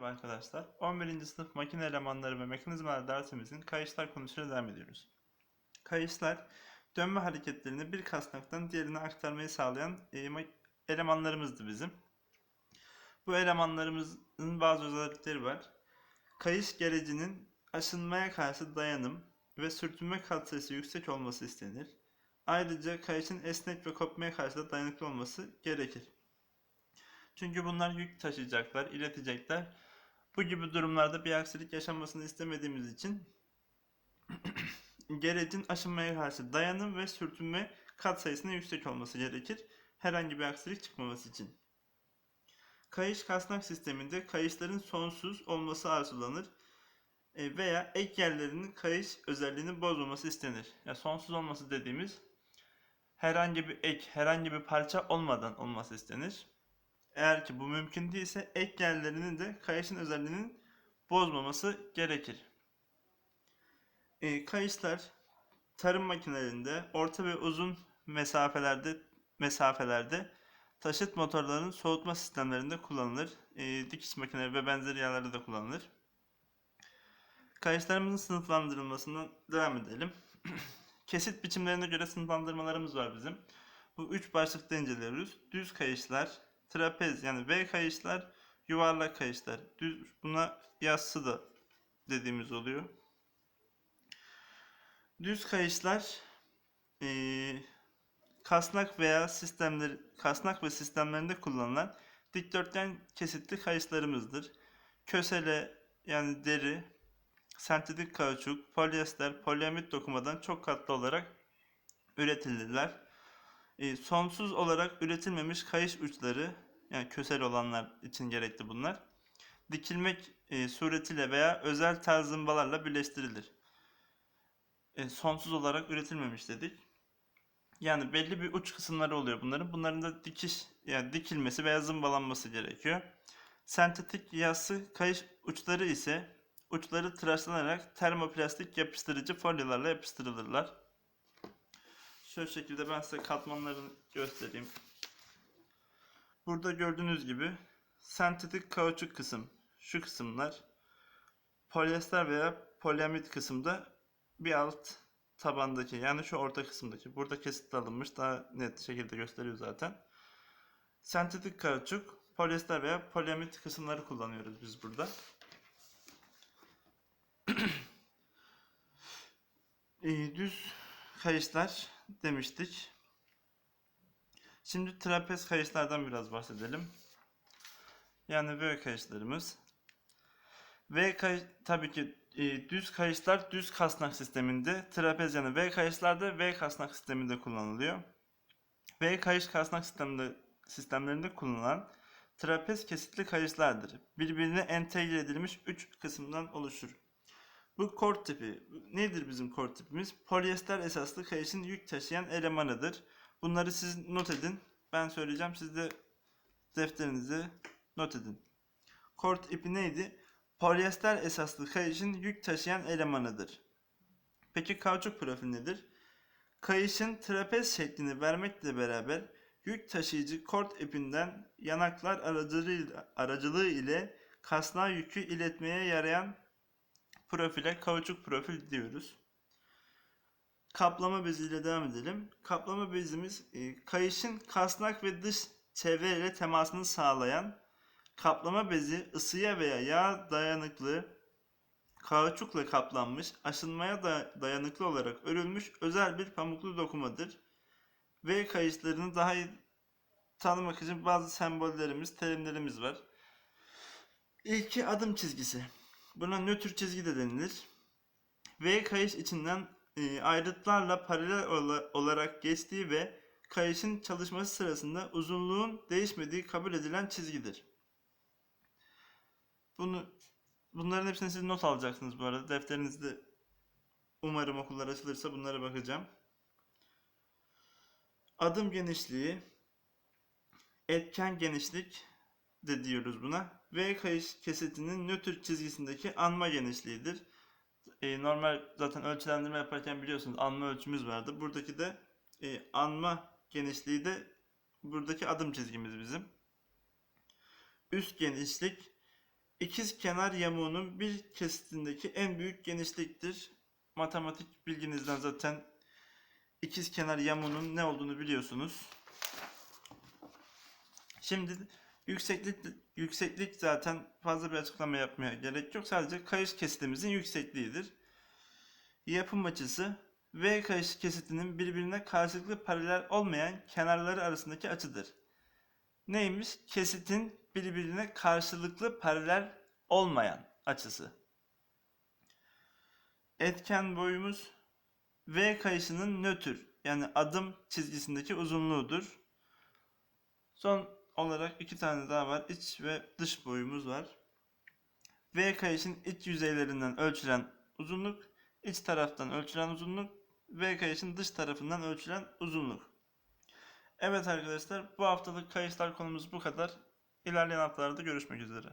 Merhaba arkadaşlar. 11. sınıf makine elemanları ve mekanizmalar dersimizin kayışlar konusuyla devam ediyoruz. Kayışlar, dönme hareketlerini bir kasnaktan diğerine aktarmayı sağlayan e, ma- elemanlarımızdı bizim. Bu elemanlarımızın bazı özellikleri var. Kayış gerecinin aşınmaya karşı dayanım ve sürtünme katsayısı yüksek olması istenir. Ayrıca kayışın esnek ve kopmaya karşı da dayanıklı olması gerekir. Çünkü bunlar yük taşıyacaklar, iletecekler. Bu gibi durumlarda bir aksilik yaşanmasını istemediğimiz için gerecin aşınmaya karşı dayanım ve sürtünme katsayısının yüksek olması gerekir. Herhangi bir aksilik çıkmaması için. Kayış kasnak sisteminde kayışların sonsuz olması arzulanır E, veya ek yerlerinin kayış özelliğini bozmaması istenir. Ya sonsuz olması dediğimiz herhangi bir ek, herhangi bir parça olmadan olması istenir. Eğer ki bu mümkün değilse ek yerlerinin de kayışın özelliğinin bozmaması gerekir. E, kayışlar tarım makinelerinde orta ve uzun mesafelerde mesafelerde taşıt motorlarının soğutma sistemlerinde kullanılır. E, dikiş makineleri ve benzeri yerlerde de kullanılır. Kayışlarımızın sınıflandırılmasından devam edelim. Kesit biçimlerine göre sınıflandırmalarımız var bizim. Bu üç başlıkta inceliyoruz. Düz kayışlar, trapez yani V kayışlar, yuvarlak kayışlar. Düz buna yassı da dediğimiz oluyor. Düz kayışlar eee, kasnak veya sistemler kasnak ve sistemlerinde kullanılan dikdörtgen kesitli kayışlarımızdır. Kösele yani deri, sentetik kauçuk, polyester, poliamit dokumadan çok katlı olarak üretilirler. E, sonsuz olarak üretilmemiş kayış uçları yani kösel olanlar için gerekli bunlar. Dikilmek e, suretiyle veya özel tel zımbalarla birleştirilir. E, sonsuz olarak üretilmemiş dedik. Yani belli bir uç kısımları oluyor bunların. Bunların da dikiş yani dikilmesi veya zımbalanması gerekiyor. Sentetik yassı kayış uçları ise uçları tıraşlanarak termoplastik yapıştırıcı folyolarla yapıştırılırlar. Şu şekilde ben size katmanlarını göstereyim. Burada gördüğünüz gibi sentetik kauçuk kısım şu kısımlar polyester veya poliamid kısımda bir alt tabandaki yani şu orta kısımdaki burada kesit alınmış daha net şekilde gösteriyor zaten. Sentetik kauçuk, polyester veya poliamid kısımları kullanıyoruz biz burada. Düz kayışlar demiştik. Şimdi trapez kayışlardan biraz bahsedelim. Yani V kayışlarımız. V kayış tabii ki e, düz kayışlar düz kasnak sisteminde, trapez yani V kayışlar da V kasnak sisteminde kullanılıyor. V kayış kasnak sisteminde sistemlerinde kullanılan trapez kesitli kayışlardır. Birbirine entegre edilmiş 3 kısımdan oluşur. Bu kort tipi. Nedir bizim kort tipimiz? Polyester esaslı kayışın yük taşıyan elemanıdır. Bunları siz not edin. Ben söyleyeceğim. Siz de defterinize not edin. Kort ipi neydi? Polyester esaslı kayışın yük taşıyan elemanıdır. Peki kauçuk profil nedir? Kayışın trapez şeklini vermekle beraber yük taşıyıcı kort ipinden yanaklar aracılığı ile kasnağa yükü iletmeye yarayan profile kauçuk profil diyoruz. Kaplama beziyle devam edelim. Kaplama bezimiz e, kayışın kasnak ve dış çevreyle temasını sağlayan kaplama bezi ısıya veya yağ dayanıklı kauçukla kaplanmış, aşınmaya da dayanıklı olarak örülmüş özel bir pamuklu dokumadır. Ve kayışlarını daha iyi tanımak için bazı sembollerimiz, terimlerimiz var. İlki adım çizgisi. Buna nötr çizgi de denilir. V kayış içinden e, ayrıtlarla paralel ola- olarak geçtiği ve kayışın çalışması sırasında uzunluğun değişmediği kabul edilen çizgidir. Bunu bunların hepsini siz not alacaksınız bu arada. Defterinizde umarım okullar açılırsa bunlara bakacağım. Adım genişliği, etken genişlik de diyoruz buna. V kayış kesitinin nötr çizgisindeki anma genişliğidir. E, normal zaten ölçülendirme yaparken biliyorsunuz anma ölçümüz vardı. Buradaki de e, anma genişliği de buradaki adım çizgimiz bizim. Üst genişlik İkiz kenar yamuğunun bir kesitindeki en büyük genişliktir. Matematik bilginizden zaten ikiz kenar yamuğunun ne olduğunu biliyorsunuz. Şimdi yükseklik yükseklik zaten fazla bir açıklama yapmaya gerek yok. Sadece kayış kesitimizin yüksekliğidir. Yapım açısı V kayış kesitinin birbirine karşılıklı paralel olmayan kenarları arasındaki açıdır. Neymiş? Kesitin birbirine karşılıklı paralel olmayan açısı. Etken boyumuz V kayışının nötr yani adım çizgisindeki uzunluğudur. Son olarak iki tane daha var. İç ve dış boyumuz var. V kayışın iç yüzeylerinden ölçülen uzunluk, iç taraftan ölçülen uzunluk, V kayışın dış tarafından ölçülen uzunluk. Evet arkadaşlar bu haftalık kayışlar konumuz bu kadar. İlerleyen haftalarda görüşmek üzere.